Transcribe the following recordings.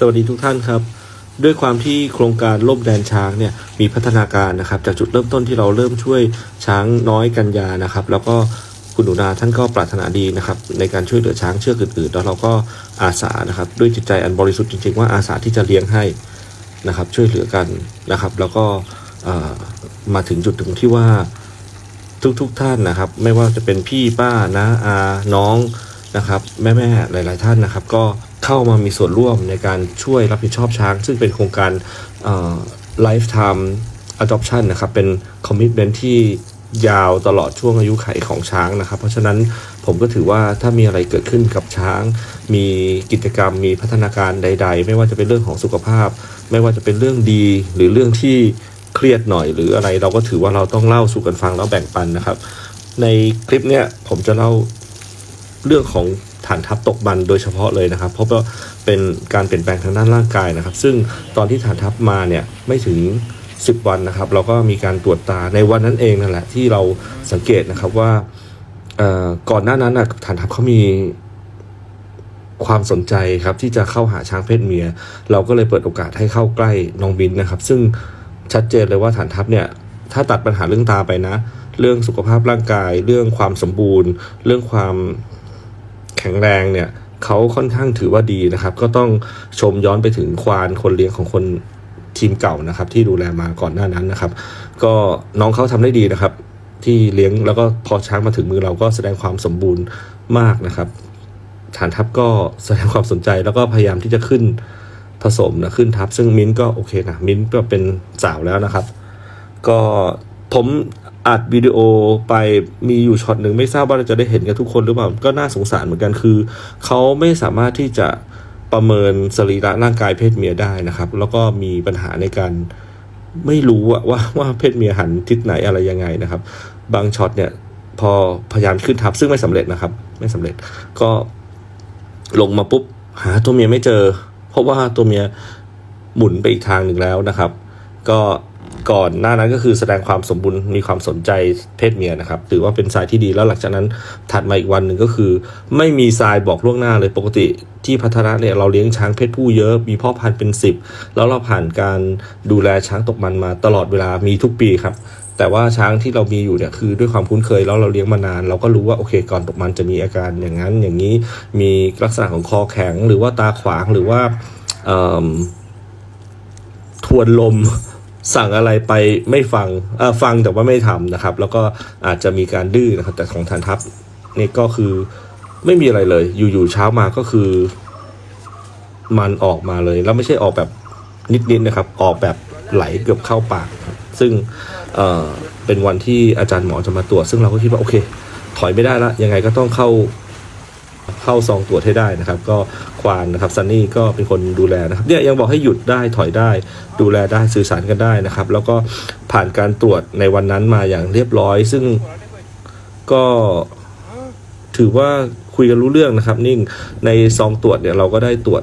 สวัสดีทุกท่านครับ ด้วยความที่โครงการล่มแดนช้างเนี่ยมีพัฒนาการนะครับจากจุดเริ่มต้นที่เราเริ่มช่วยช้างน้อยกันยานะครับ แล้วก็คุณหนูนาท่านก็ปรารถนาดีนะครับในการช่วยเหลือช้างเชือกอื่นๆ แล้วเราก็อาสานะครับด้วยจิตใจอันบริสุทธิ์จริงๆว่าอาสาที่จะเลี้ยงให้นะครับช่วยเหลือกันนะครับ แล้วก็มาถึงจุดถึงที่ว่าทุกๆทท่านนะครับ ไม่ว่าจะเป็นพี่ป้านะอาน้องนะครับ แม่แม่หลาย ๆ ท่านนะครับ ก็ เข้ามามีส่วนร่วมในการช่วยรับผิดชอบช้าง ซึ่งเป็นโครงการ lifetime adoption นะครับ เป็น commitment ที่ยาวตลอดช่วงอายุไขของช้างนะครับ เพราะฉะนั้นผมก็ถือว่าถ้ามีอะไรเกิดขึ้นกับช้าง มีกิจกรรมมีพัฒนาการใด ๆ ไม่ว่าจะเป็นเรื่องของสุขภาพ ไม่ว่าจะเป็นเรื่องดีหรือเรื่องที่เครียดหน่อยหรืออะไรเราก็ถือว่าเราต้องเล่าสู่กันฟังแล้วแบ่งปันนะครับ ในคลิปเนี้ยผมจะเล่าเรื่องของ ฐานทัพตกมันโดยเฉพาะเลยนะครับ เพราะว่าเป็นการเปลี่ยนแปลงทางด้านร่างกายนะครับ ซึ่งตอนที่ฐานทัพมาเนี่ยไม่ถึง 10 วันนะครับ เราก็มีการตรวจตาในวันนั้นเองนั่นแหละที่เราสังเกตนะครับว่าก่อนหน้านั้นนะฐานทัพเขามีความสนใจครับที่จะเข้าหาช้างเพศเมีย เราก็เลยเปิดโอกาสให้เข้าใกล้น้องบินนะครับ ซึ่งชัดเจนเลยว่าฐานทัพเนี่ยถ้าตัดปัญหาเรื่องตาไปนะ เรื่องสุขภาพร่างกาย เรื่องความสมบูรณ์ เรื่องความ แข็งแรงเนี่ยเขาค่อนข้างถือว่าดีนะครับ ก็ต้องชมย้อนไปถึงควานคนเลี้ยงของคนทีมเก่านะครับ ที่ดูแลมาก่อนหน้านั้นนะครับ ก็น้องเขาทำได้ดีนะครับ ที่เลี้ยงแล้วก็พอช้างมาถึงมือเราก็แสดงความสมบูรณ์มากนะครับฐานทัพก็แสดงความสนใจแล้วก็พยายามที่จะขึ้นผสมนะขึ้นทัพซึ่งมิ้นก็โอเคนะมิ้นก็เป็นสาวแล้วนะครับ ก็ผม อัดวิดีโอไปมีอยู่ช็อตหนึ่งไม่ทราบว่าเราจะได้เห็นกันทุกคนหรือเปล่าก็น่าสงสารเหมือนกันคือ เขาไม่สามารถที่จะประเมินสรีระร่างกายเพศเมียได้นะครับ แล้วก็มีปัญหาในการไม่รู้ว่าว่าเพศเมียหันทิศไหนอะไรยังไงนะครับ บางช็อตเนี่ยพอพยายามขึ้นทับซึ่งไม่สำเร็จนะครับ ไม่สำเร็จก็ลงมาปุ๊บหาตัวเมียไม่เจอ เพราะว่าตัวเมียหมุนไปอีกทางหนึ่งแล้วนะครับ ก็ ก่อนหน้านั้นก็คือแสดงความสมบูรณ์มีความสนใจเพศเมียนะครับ ถือว่าเป็นทรายที่ดีแล้วหลังจากนั้นถัดมาอีกวันหนึ่งก็คือ ไม่มีทรายบอกล่วงหน้าเลยปกติที่พัฒนาเนี่ยเราเลี้ยงช้างเพศผู้เยอะมีพ่อพันธุ์เป็นสิบแล้วเราผ่านการดูแลช้างตกมันมาตลอดเวลามีทุกปีครับแต่ว่าช้างที่เรามีอยู่เนี่ยคือด้วยความคุ้นเคยแล้วเราเลี้ยงมานาน เราก็รู้ว่าโอเคก่อนตกมันจะมีอาการอย่างนั้นอย่างนี้มีลักษณะของคอแข็งหรือว่าตาขวางหรือว่าทวนลม สั่งอะไรไปไม่ฟังเอ่อฟังแต่ว่าไม่ทำนะครับ แล้วก็อาจจะมีการดื้อนะครับ แต่ของฐานทัพนี่ก็คือไม่มีอะไรเลย อยู่ๆเช้ามาก็คือ มันออกมาเลย แล้วไม่ใช่ออกแบบนิดๆนะครับ ออกแบบไหลเกือบเข้าปาก ซึ่งเเป็นวันที่อาจารย์หมอจะมาตรวจ ซึ่งเราก็คิดว่าโอเค ถอยไม่ได้ละยังไงก็ต้องเข้า เข้าซองตรวจให้ได้นะครับ ก็ควานนะครับซันนี่ก็เป็นคนดูแลนะครับเนี่ยยังบอกให้หยุดได้ถอยได้ ดูแลได้สื่อสารกันได้นะครับ แล้วก็ผ่านการตรวจในวันนั้นมาอย่างเรียบร้อย ซึ่งก็ถือว่าคุยกันรู้เรื่องนะครับ นิ่งในซองตรวจเนี่ยเราก็ได้ตรวจ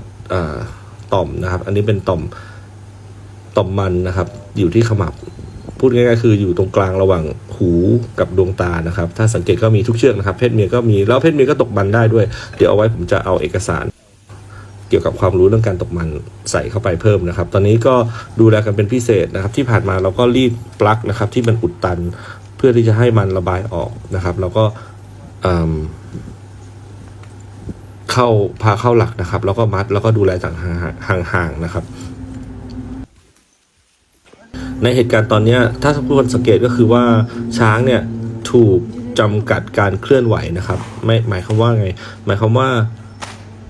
ต่อมนะครับ อันนี้เป็นต่อมต่อมมันนะครับ อยู่ที่ขมับ พูดง่ายๆคืออยู่ตรงกลางระหว่างหูกับดวงตานะครับ ถ้าสังเกตก็มีทุกเชือกนะครับ เพศเมียก็มีแล้วเพศเมียก็ตกมันได้ด้วย เดี๋ยวเอาไว้ผมจะเอาเอกสาร เกี่ยวกับความรู้เรื่องการตกมันใส่เข้าไปเพิ่มนะครับ ตอนนี้ก็ดูแลกันเป็นพิเศษนะครับ ที่ผ่านมาเราก็รีดปลั๊กนะครับ ที่มันอุดตันเพื่อที่จะให้มันระบายออกนะครับแล้วก็เข้าพาเข้าหลักนะครับ แล้วก็มัดแล้วก็ดูแลจากห่างๆนะครับ ในเหตุการณ์ตอนนี้ถ้าทุกคนสังเกตก็คือว่าช้างเนี่ยถูกจำกัดการเคลื่อนไหวนะครับ ไม่หมายความว่าไง หมายความว่า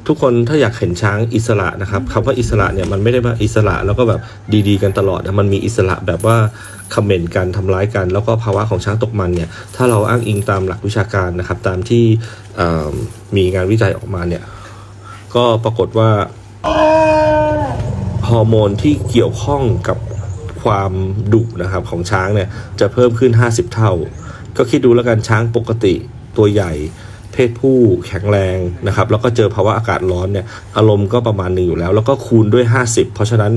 ทุกคนถ้าอยากเห็นช้างอิสระนะครับคำว่าอิสระเนี่ยมันไม่ได้ว่าอิสระแล้วก็แบบดีๆ กันตลอดนะมันมีอิสระแบบว่าคอมเมนต์กันทำร้ายกัน แล้วก็ภาวะของช้างตกมันเนี่ยถ้าเราอ้างอิงตามหลักวิชาการนะครับ ตามที่มีงานวิจัยออกมาเนี่ยก็ปรากฏว่าฮอร์โมนที่เกี่ยวข้องกับ ความดุนะครับของช้างเนี่ยจะเพิ่มขึ้น 50 เท่า ก็คิดดูแล้วกันช้างปกติตัวใหญ่ เพศผู้แข็งแรงนะครับแล้วก็เจอภาวะอากาศร้อนเนี่ยอารมณ์ก็ประมาณหนึ่งอยู่แล้ว แล้วก็คูณด้วย 50 เพราะฉะนั้น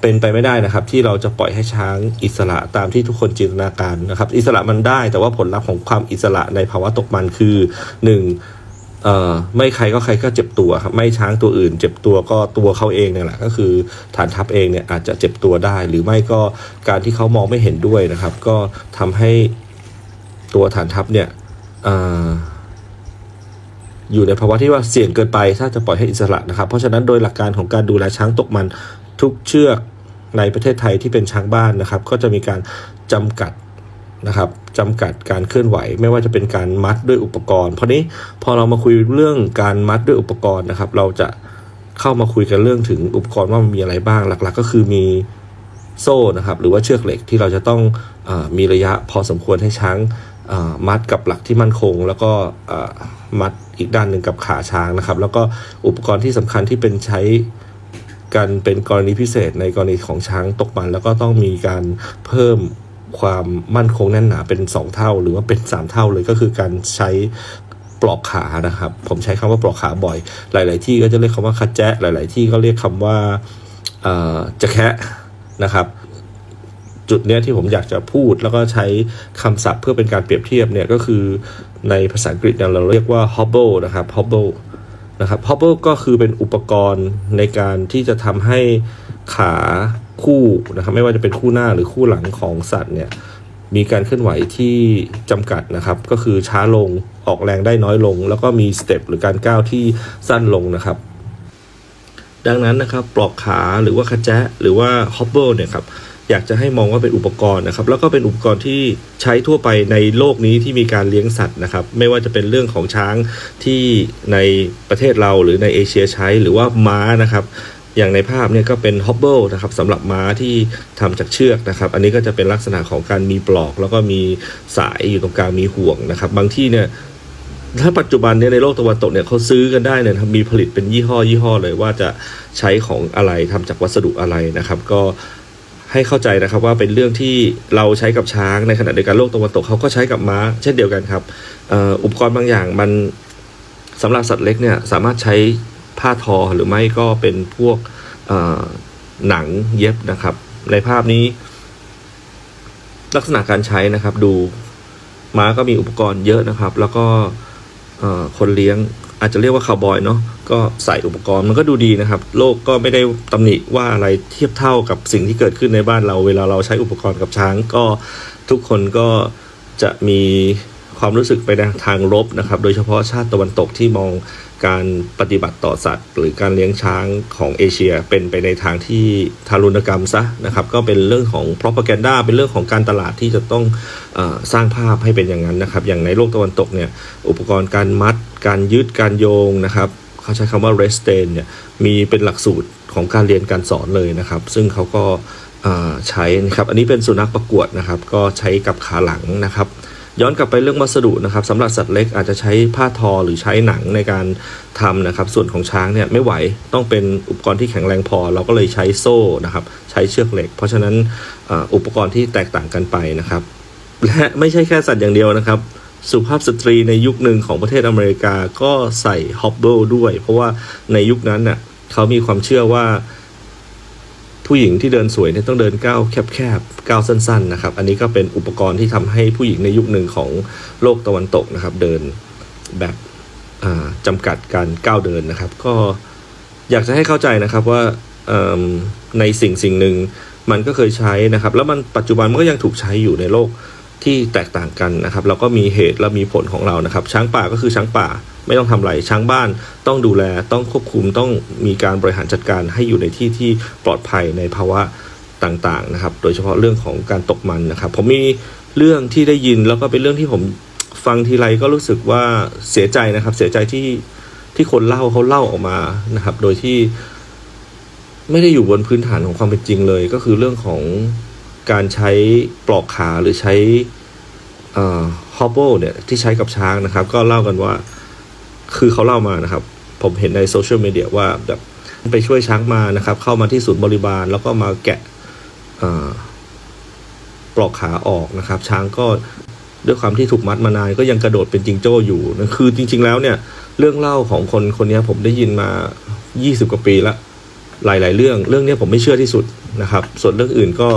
เป็นไปไม่ได้นะครับที่เราจะปล่อยให้ช้างอิสระตามที่ทุกคนจินตนาการนะครับ อิสระมันได้แต่ว่าผลลัพธ์ของความอิสระในภาวะตกมันคือหนึ่ง เอ่อไม่ใครก็ใครก็เจ็บตัวครับไม่ช้างตัวอื่น เจ็บตัวก็ตัวเขาเองเนี่ยแหละก็คือฐานทัพเองเนี่ยอาจจะเจ็บตัวได้ หรือไม่ก็การที่เขามองไม่เห็นด้วยนะครับ ก็ทำให้ตัวฐานทัพเนี่ยอออยู่ในภาวะที่ว่าเสี่ยงเกินไป ถ้าจะปล่อยให้อิสระนะครับ เพราะฉะนั้นโดยหลักการของการดูแลช้างตกมันทุกเชือกในประเทศไทยที่เป็นช้างบ้านนะครับ ก็จะมีการจำกัด นะครับจำกัดการเคลื่อนไหว ไม่ว่าจะเป็นการมัดด้วยอุปกรณ์ เพราะนี้พอเรามาคุยเรื่องการมัดด้วยอุปกรณ์นะครับ เราจะเข้ามาคุยกันเรื่องถึงอุปกรณ์ว่ามันมีอะไรบ้างหลัก ๆ ก็คือมีโซ่นะครับ หรือว่าเชือกเหล็กที่เราจะต้องอมีระยะพอสมควรให้ช้างมัดกับหลักที่มั่นคง แล้วก็มัดอีกด้านหนึ่งกับขาช้างนะครับ แล้วก็อุปกรณ์ที่สำคัญที่เป็นใช้กันเป็นกรณีพิเศษในกรณีของช้างตกมัน แล้วก็ต้องมีการเพิ่ม ความมั่นคงแน่นหนาเป็น 2 เท่า หรือว่าเป็น 3 เท่าเลยก็คือการใช้ปลอกขานะครับ ผมใช้คำว่าปลอกขาบ่อย หลาย ๆ ที่ก็จะเรียกคำว่าคัดแจ๊หลาย ๆ ที่ก็เรียกคำว่าจะแคะนะครับจุดเนี้ยที่ผมอยากจะพูดแล้วก็ใช้คำศัพท์เพื่อเป็นการเปรียบเทียบเนี่ยก็คือในภาษาอังกฤษเนี่ยเราเรียกว่า hobble นะครับ hobble นะครับ hobble ก็คือเป็นอุปกรณ์ในการที่จะทำให้ขา คู่นะครับไม่ว่าจะเป็นคู่หน้าหรือคู่หลังของสัตว์เนี่ยมีการเคลื่อนไหวที่จำกัดนะครับ ก็คือช้าลงออกแรงได้น้อยลง แล้วก็มีสเต็ปหรือการก้าวที่สั้นลงนะครับ ดังนั้นนะครับปลอกขาหรือว่าคาแจะหรือว่าฮอบเบิลเนี่ยครับอยากจะให้มองว่าเป็นอุปกรณ์นะครับ แล้วก็เป็นอุปกรณ์ที่ใช้ทั่วไปในโลกนี้ที่มีการเลี้ยงสัตว์นะครับ ไม่ว่าจะเป็นเรื่องของช้างที่ในประเทศเราหรือในเอเชียใช้หรือว่าม้านะครับ อย่างในภาพเนี่ยก็เป็นฮอบเบิลนะครับสำหรับม้าที่ทำจากเชือกนะครับ อันนี้ก็จะเป็นลักษณะของการมีปลอก แล้วก็มีสายอยู่ตรงกลางมีห่วงนะครับ บางที่เนี่ยถ้าปัจจุบันเนี่ยในโลกตะวันตกเนี่ยเขาซื้อกันได้เนี่ยมีผลิตเป็นยี่ห้อยี่ห้อเลยว่าจะใช้ของอะไรทำจากวัสดุอะไรนะครับ ก็ให้เข้าใจนะครับว่าเป็นเรื่องที่เราใช้กับช้างในขณะเดียวกันโลกตะวันตกเขาก็ใช้กับม้า เช่นเดียวกันครับอออุปกรณ์บางอย่างมันสำหรับสัตว์เล็กเนี่ยสามารถใช้ ผ้าทอหรือไม่ก็เป็นพวกหนังเย็บนะครับ ในภาพนี้ลักษณะการใช้นะครับดูม้าก็มีอุปกรณ์เยอะนะครับ แล้วก็คนเลี้ยงอาจจะเรียกว่าคาวบอยเนาะก็ใส่อุปกรณ์มันก็ดูดีนะครับ โลกก็ไม่ได้ตำหนิว่าอะไรเทียบเท่ากับสิ่งที่เกิดขึ้นในบ้านเรา เวลาเราใช้อุปกรณ์กับช้างก็ทุกคนก็จะมีความรู้สึกไปในทางลบนะครับ โดยเฉพาะชาติตะวันตกที่มอง การปฏิบัติต่อสัตว์ หรือการเลี้ยงช้างของเอเชียเป็นไปในทางที่ทารุณกรรมซะนะครับก็เป็นเรื่องของ propaganda เป็นเรื่องของการตลาดที่จะต้องอสร้างภาพให้เป็นอย่างนั้นนะครับ อย่างในโลกตะวันตกเนี่ยอุปกรณ์การมัด การยึดการโยงนะครับเขาใช้คำว่า restrain เนี่ยมีเป็นหลักสูตรของการเรียนการสอนเลยนะครับ ซึ่งเขาก็ใช้นะครับอันนี้เป็นสุนัขประกวดนะครับ ก็ใช้กับขาหลังนะครับ ย้อนกลับไปเรื่องวัสดุนะครับสำหรับสัตว์เล็กอาจจะใช้ผ้าทอหรือใช้หนังในการทำนะครับ ส่วนของช้างเนี่ยไม่ไหวต้องเป็นอุปกรณ์ที่แข็งแรงพอ เราก็เลยใช้โซ่นะครับใช้เชือกเหล็ก เพราะฉะนั้นอุปกรณ์ที่แตกต่างกันไปนะครับ และไม่ใช่แค่สัตว์อย่างเดียวนะครับ สุภาพสตรีในยุคหนึ่งของประเทศอเมริกาก็ใส่ฮอบเบิลด้วย เพราะว่าในยุคนั้นเน่ะเขามีความเชื่อว่า ผู้หญิงที่เดินสวยเนี่ยต้องเดินก้าวแคบๆก้าวสั้นๆนะครับ อันนี้ก็เป็นอุปกรณ์ที่ทำให้ผู้หญิงในยุคหนึ่งของโลกตะวันตกนะครับ เดินแบบจำจำกัดการก้าวเดินนะครับ ก็อยากจะให้เข้าใจนะครับว่าในสิ่งสิ่งหนึ่งมันก็เคยใช้นะครับ แล้วมันปัจจุบันมันก็ยังถูกใช้อยู่ในโลก ที่แตกต่างกันนะครับเราก็มีเหตุและมีผลของเรานะครับ ช้างป่าก็คือช้างป่าไม่ต้องทำอะไรช้างบ้านต้องดูแลต้องควบคุมต้องมีการบริหารจัดการให้อยู่ในที่ที่ปลอดภัยในภาวะต่างๆนะครับ โดยเฉพาะเรื่องของการตกมันนะครับ ผมมีเรื่องที่ได้ยินแล้วก็เป็นเรื่องที่ผมฟังทีไรก็รู้สึกว่าเสียใจนะครับ เสียใจที่ที่คนเล่าเขาเล่าออกมานะครับ โดยที่ไม่ได้อยู่บนพื้นฐานของความเป็นจริงเลย ก็คือเรื่องของ การใช้ปลอกขาหรือใช้ฮอบเบิลเนี่ยที่ใช้กับช้างนะครับ ก็เล่ากันว่าคือเขาเล่ามานะครับ ผมเห็นในโซเชียลมีเดียว่าแบบไปช่วยช้างมานะครับ เข้ามาที่ศูนย์บริบาล แล้วก็มาแกะปลอกขาออกนะครับ ช้างก็ด้วยความที่ถูกมัดมานานก็ยังกระโดดเป็นจิงโจ้อยู่นะคือจริง ๆ แล้วเนี่ยเรื่องเล่าของคนคนนี้ผมได้ยินมา 20 กว่าปีละหลาย ๆ เรื่อง เรื่องนี้ผมไม่เชื่อที่สุดนะครับ ส่วนเรื่องอื่นก็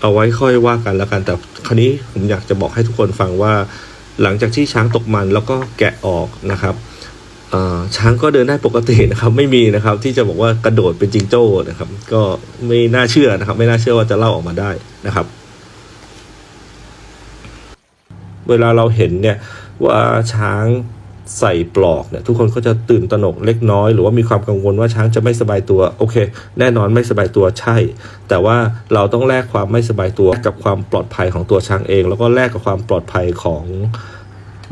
เอาไว้ค่อยว่ากันแล้วกันแต่คราวนี้ผมอยากจะบอกให้ทุกคนฟังว่า หลังจากที่ช้างตกมันแล้วก็แกะออกนะครับช้างก็เดินได้ปกตินะครับ ไม่มีนะครับ ที่จะบอกว่ากระโดดเป็นจิงโจ้นะครับ ก็ไม่น่าเชื่อนะครับ ไม่น่าเชื่อว่าจะเล่าออกมาได้นะครับ เวลาเราเห็นเนี่ยว่าช้าง ใส่ปลอกเนี่ยทุกคนก็จะตื่นตระหนกเล็กน้อย หรือว่ามีความกังวลว่าช้างจะไม่สบายตัวโอเค แน่นอนไม่สบายตัวใช่ แต่ว่าเราต้องแลกความไม่สบายตัวกับความปลอดภัยของตัวช้างเอง แล้วก็แลกกับความปลอดภัยของ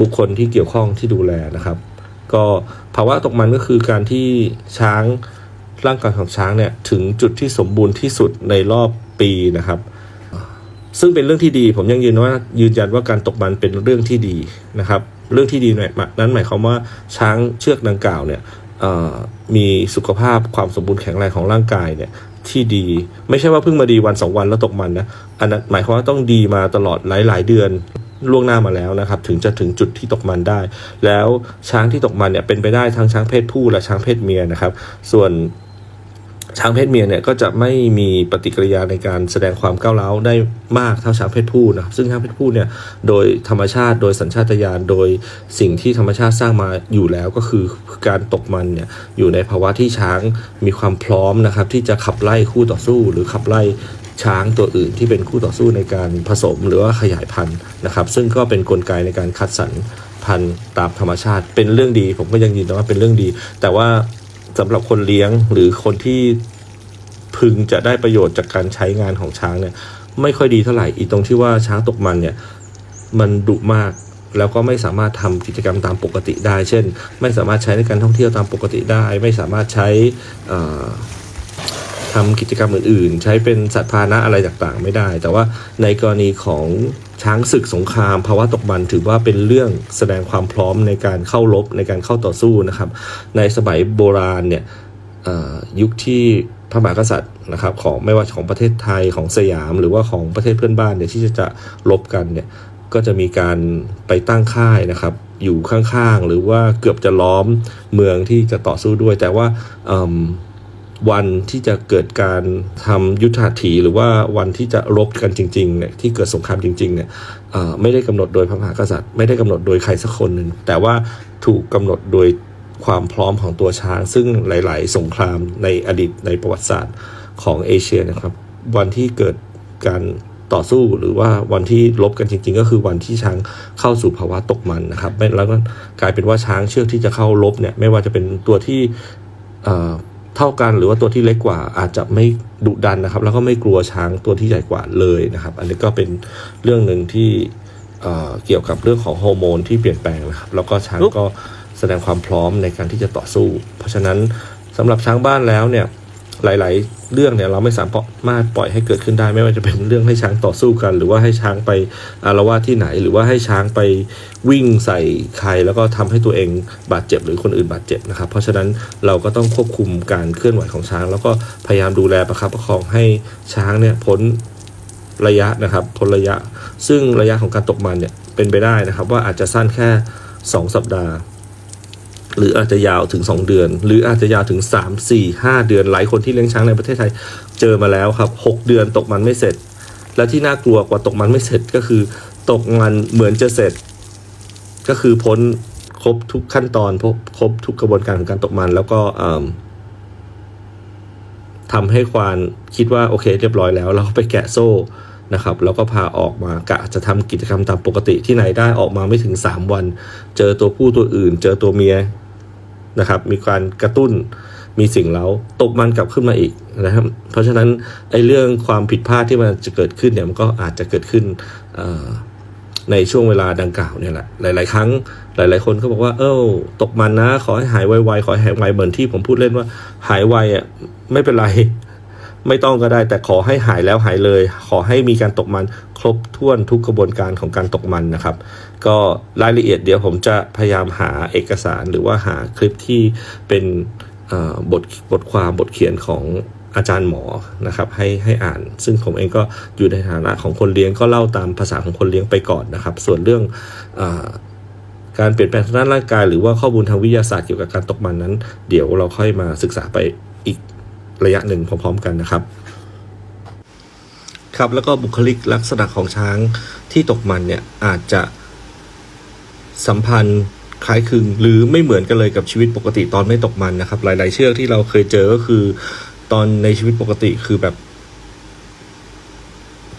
บุคคลที่เกี่ยวข้องที่ดูแลนะครับ ก็ภาวะตกมันก็คือการที่ช้างร่างกายของช้างเนี่ยถึงจุดที่สมบูรณ์ที่สุดในรอบปีนะครับ ซึ่งเป็นเรื่องที่ดี ผมยังยืนว่ายืนยันว่าการตกมันเป็นเรื่องที่ดีนะครับ เรื่องที่ดีนั้นหมายความว่าช้างเชือกดังกล่าวเนี่ยมีสุขภาพความสมบูรณ์แข็งแรงของร่างกายเนี่ยที่ดี ไม่ใช่ว่าเพิ่งมาดีวันสองวันแล้วตกมันนะอันนั้นหมายความว่าต้องดีมาตลอดหลาย ๆ เดือนล่วงหน้ามาแล้วนะครับ ถึงจะถึงจุดที่ตกมันได้ แล้วช้างที่ตกมันเนี่ยเป็นไปได้ทั้งช้างเพศผู้และช้างเพศเมียนะครับ ส่วน ช้างเพศเมียเนี่ยก็จะไม่มีปฏิกิริยาในการแสดงความก้าวร้าวได้มากเท่าช้างเพศผู้นะซึ่งช้างเพศผู้เนี่ยโดยธรรมชาติโดยสัญชาตญาณโดยสิ่งที่ธรรมชาติสร้างมาอยู่แล้วก็คือการตกมันเนี่ยอยู่ในภาวะที่ช้างมีความพร้อมนะครับที่จะขับไล่คู่ต่อสู้ หรือขับไล่ช้างตัวอื่นที่เป็นคู่ต่อสู้ในการผสมหรือว่าขยายพันธุ์นะครับ ซึ่งก็เป็นนกลไกในการคัดสรรพันธุ์ตามธรรมชาติเป็นเรื่องดีผมก็ยังยืนยันว่าเป็นเรื่องดี แต่ว่า สำหรับคนเลี้ยงหรือคนที่พึงจะได้ประโยชน์จากการใช้งานของช้างเนี่ย ไม่ค่อยดีเท่าไหร่อีตรงที่ว่าช้างตกมันเนี่ยมันดุมากแล้วก็ไม่สามารถทำกิจกรรมตามปกติได้ เช่น ไม่สามารถใช้ในการท่องเที่ยวตามปกติได้ ไม่สามารถใช้ทำกิจกรรมอื่น ๆ ใช้เป็นสัตว์พาหนะอะไรต่างๆ ไม่ได้ แต่ว่าในกรณีของ ช้างศึกสงครามภาวะตกมันถือว่าเป็นเรื่องแสดงความพร้อมในการเข้ารบในการเข้าต่อสู้นะครับ ในสมัยโบราณเนี่ยยุคที่พระมหากษัตริย์นะครับของไม่ว่าของประเทศไทยของสยาม หรือว่าของประเทศเพื่อนบ้านเนี่ยที่จะจะรบกันเนี่ยก็จะมีการไปตั้งค่ายนะครับ อยู่ข้างๆ หรือว่าเกือบจะล้อมเมืองที่จะต่อสู้ด้วย แต่ว่า วันที่จะเกิดการทำยุทธาถีหรือว่าวันที่จะรบกันจริงๆเนี่ยที่เกิดสงครามจริงๆเนี่ยไม่ได้กำหนดโดยพระมหากษัตริย์ ไม่ได้กำหนดโดยใครสักคนหนึ่งแต่ว่าถูกกำหนดโดยความพร้อมของตัวช้าง ซึ่งหลาย ๆ สงครามในอดีตในประวัติศาสตร์ของเอเชียนะครับ วันที่เกิดการต่อสู้หรือว่าวันที่ลบกันจริง ๆ ก็คือวันที่ช้างเข้าสู่ภาวะตกมันนะครับแล้วก็กลายเป็นว่าช้างเชือกที่จะเข้าลบเนี่ยไม่ว่าจะเป็นตัวที่ เท่ากันหรือว่าตัวที่เล็กกว่าอาจจะไม่ดุดันนะครับ แล้วก็ไม่กลัวช้างตัวที่ใหญ่กว่าเลยนะครับ อันนี้ก็เป็นเรื่องหนึ่งที่เเกี่ยวกับเรื่องของฮอร์โมนที่เปลี่ยนแปลงนะครับ แล้วก็ช้างก็แสดงความพร้อมในการที่จะต่อสู้ เพราะฉะนั้นสำหรับช้างบ้านแล้วเนี่ย หลาย ๆ เรื่องเนี่ยเราไม่สามารถปล่อยให้เกิดขึ้นได้ ไม่ว่าจะเป็นเรื่องให้ช้างต่อสู้กัน หรือว่าให้ช้างไปอารวาสที่ไหน หรือว่าให้ช้างไปวิ่งใส่ใครแล้วก็ทำให้ตัวเองบาดเจ็บหรือคนอื่นบาดเจ็บนะครับ เพราะฉะนั้นเราก็ต้องควบคุมการเคลื่อนไหวของช้าง แล้วก็พยายามดูแลประคับประคองให้ช้างเนี่ยพ้นระยะนะครับพ้นระยะ ซึ่งระยะของการตกมันเนี่ยเป็นไปได้นะครับ ว่าอาจจะสั้นแค่ 2 สัปดาห์ หรืออาจจะยาวถึง 2 เดือน หรืออาจจะยาวถึง 3 4 5 เดือน หลายคนที่เลี้ยงช้างในประเทศไทยเจอมาแล้วครับ 6 เดือนตกมันไม่เสร็จ และที่น่ากลัวกว่าตกมันไม่เสร็จก็คือ ตกมันเหมือนจะเสร็จ ก็คือพ้นครบทุกขั้นตอนครบทุกกระบวนการของการตกมันแล้วก็ทำให้ควานคิดว่าโอเคเรียบร้อยแล้วเราก็ไปแกะโซ่นะครับแล้วก็พาออกมากะจะทำกิจกรรมตามปกติที่ไหนได้ออกมาไม่ถึง 3 วัน เจอตัวผู้ตัวอื่น เจอตัวเมีย นะครับ มีการกระตุ้นมีสิ่งเล้าตกมันกลับขึ้นมาอีกนะครับ เพราะฉะนั้นไอ้เรื่องความผิดพลาดที่มันจะเกิดขึ้นเนี่ยมันก็อาจจะเกิดขึ้นในช่วงเวลาดังกล่าวเนี่ยแหละหลาย ๆ ครั้งหลาย ๆ คนก็บอกว่า เออตกมันนะ ขอให้หายไวๆขอให้หายไวเหมือนที่ผมพูดเล่นว่า หายไวอะไม่เป็นไร ไม่ต้องก็ได้แต่ขอให้หายแล้วหายเลย ขอให้มีการตกมันครบถ้วนทุกกระบวนการของการตกมันนะครับ ก็รายละเอียดเดี๋ยวผมจะพยายามหาเอกสารหรือว่าหาคลิปที่เป็นบทบทความบทเขียนของอาจารย์หมอนะครับให้ให้อ่าน ซึ่งผมเองก็อยู่ในฐานะของคนเลี้ยงก็เล่าตามภาษาของคนเลี้ยงไปก่อนนะครับ ส่วนเรื่องอการเปลี่ยนแปลงทางด้านร่างกาย หรือว่าข้อมูลทางวิทยาศาสตร์เกี่ยวกับการตกมันนั้น เดี๋ยวเราค่อยมาศึกษาไปอีก ระยะหนึ่งพร้อม ๆ กันนะครับ ครับแล้วก็บุคลิกลักษณะของช้างที่ตกมันเนี่ยอาจจะสัมพันธ์คล้ายคลึงหรือไม่เหมือนกันเลยกับชีวิตปกติตอนไม่ตกมันนะครับ หลาย ๆ เชือกที่เราเคยเจอก็คือตอนในชีวิตปกติคือแบบ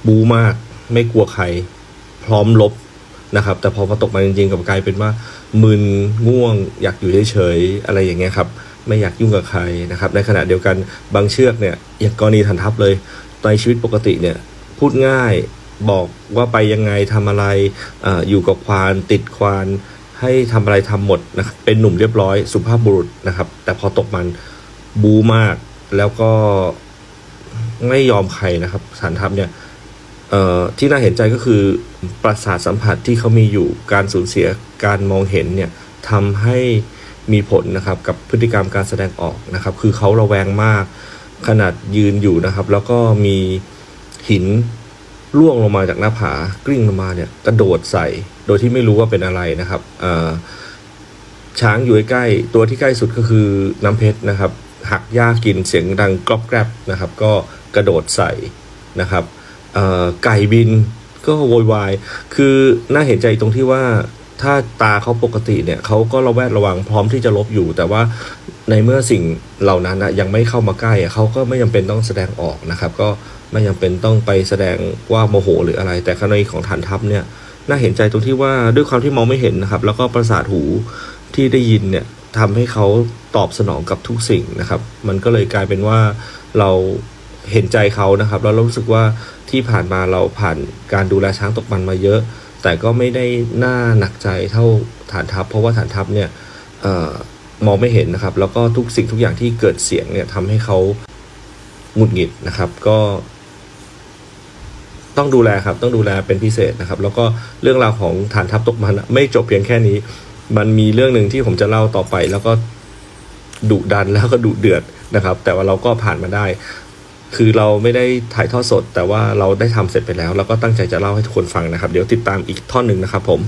บูมากไม่กลัวใคร พร้อมลบนะครับ แต่พอมาตกมันจริงๆกับกลายเป็นว่ามึนง่วง อยากอยู่เฉยๆอะไรอย่างเงี้ยครับ ไม่อยากยุ่งกับใครนะครับ ในขณะเดียวกันบางเชือกเนี่ยอย่างกรณีฐานทัพเลยในชีวิตปกติเนี่ยพูดง่ายบอกว่าไปยังไงทำอะไรออยู่กับควานติดควานให้ทำอะไรทำหมดนะครับเป็นหนุ่มเรียบร้อยสุภาพบุรุษนะครับ แต่พอตกมันบูมากแล้วก็ไม่ยอมใครนะครับฐานทัพเนี่ยที่น่าเห็นใจก็คือประสาทสัมผัสที่เขามีอยู่การสูญเสียการมองเห็นเนี่ยทำให้ มีผลนะครับกับพฤติกรรมการแสดงออกนะครับ คือเขาระแวงมากขนาดยืนอยู่นะครับ แล้วก็มีหินร่วงลงมาจากหน้าผากลิ้งลงมาเนี่ยกระโดดใส่ โดยที่ไม่รู้ว่าเป็นอะไรนะครับช้างอยู่ใกล้ตัวที่ใกล้สุดก็คือน้ำเพชรนะครับ หักหญ้ากินเสียงดังกรอบแกรบนะครับ ก็กระโดดใส่นะครับไก่บินก็โวยวาย คือน่าเห็นใจตรงที่ว่า ถ้าตาเขาปกติเนี่ยเขาก็ระแวดระวังพร้อมที่จะลบอยู่ แต่ว่าในเมื่อสิ่งเหล่านั้นนะยังไม่เข้ามาใกล้อะเขาก็ไม่จำเป็นต้องแสดงออกนะครับ ก็ไม่จำเป็นต้องไปแสดงว่าโมโหหรืออะไร แต่กรณีของฐานทัพเนี่ยน่าเห็นใจตรงที่ว่าด้วยความที่มองไม่เห็นนะครับ แล้วก็ประสาทหูที่ได้ยินเนี่ยทำให้เขาตอบสนองกับทุกสิ่งนะครับ มันก็เลยกลายเป็นว่าเราเห็นใจเขานะครับแล้วเรารู้สึกว่าที่ผ่านมาเราผ่านการดูแลช้างตกมันมาเยอะ แต่ก็ไม่ได้น่าหนักใจเท่าฐานทัพ เพราะว่าฐานทัพเนี่ยออมองไม่เห็นนะครับ แล้วก็ทุกสิ่งทุกอย่างที่เกิดเสียงเนี่ยทำให้เขาหงุดหงิดนะครับ ก็ต้องดูแลครับ ต้องดูแลเป็นพิเศษนะครับ แล้วก็เรื่องราวของฐานทัพตกมันไม่จบเพียงแค่นี้ มันมีเรื่องหนึ่งที่ผมจะเล่าต่อไป แล้วก็ดุดันแล้วก็ดุเดือดนะครับ แต่ว่าเราก็ผ่านมาได้ คือเราไม่ได้ถ่ายทอดสด แต่ว่าเราได้ทำเสร็จไปแล้ว แล้วก็ตั้งใจจะเล่าให้ทุกคนฟังนะครับ เดี๋ยวติดตามอีกท่อนหนึ่งนะครับผม